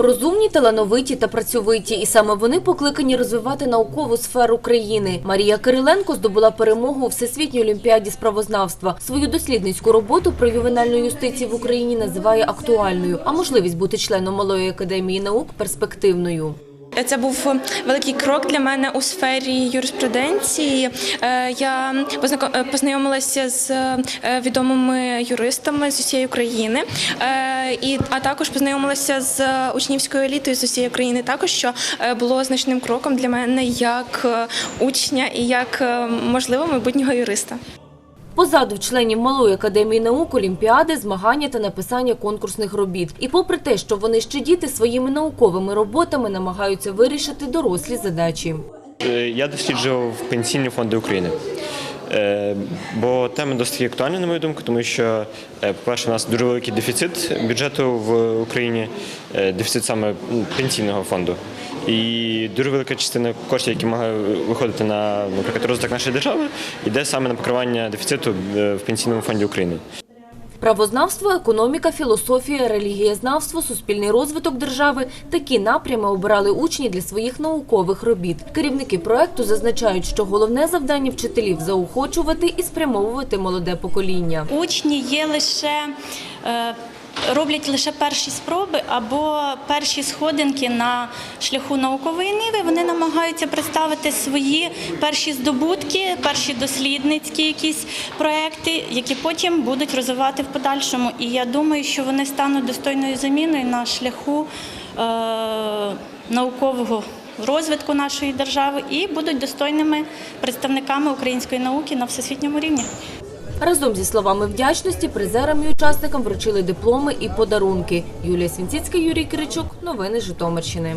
Розумні, талановиті та працьовиті, і саме вони покликані розвивати наукову сферу країни. Марія Кириленко здобула перемогу у всесвітній олімпіаді з правознавства. Свою дослідницьку роботу про ювенальну юстицію в Україні називає актуальною, а можливість бути членом малої академії наук перспективною. Це був великий крок для мене у сфері юриспруденції. Е, Я е, познайомилася з е, відомими юристами з усієї України, і а також познайомилася з учнівською елітою з усієї України. Також що було значним кроком для мене як учня і як можливо майбутнього юриста. Позаду в членів малої академії наук олімпіади, змагання та написання конкурсних робіт. І попри те, що вони ще діти своїми науковими роботами намагаються вирішити дорослі задачі. Е, Я досліджував пенсійні фонди України. Е, Бо тема досить актуальна, на мою думку, тому що, е, по-перше, у нас дуже великий дефіцит бюджету в Україні, дефіцит саме пенсійного фонду. І дуже велика частина коштів, які мають виходити на, наприклад, розвиток нашої держави, йде саме на покривання дефіциту е, в пенсійному фонді України. Правознавство, економіка, філософія, релігієзнавство, суспільний розвиток держави – такі напрями обирали учні для своїх наукових робіт. Керівники проекту зазначають, що головне завдання вчителів – заохочувати і спрямовувати молоде покоління. Учні є лише е, роблять лише перші спроби або перші сходинки на шляху наукової ниви. Вони намагаються представити свої перші здобутки, перші дослідницькі якісь проекти, які потім будуть розвивати в подальшому. І я думаю, що вони стануть достойною заміною на шляху е, наукового. Розвитку нашої держави і будуть достойними представниками української науки на всесвітньому рівні. Разом зі словами вдячності призерам і учасникам вручили дипломи і подарунки. Юлія Свінціцька, Юрій Киричук. Новини Житомирщини.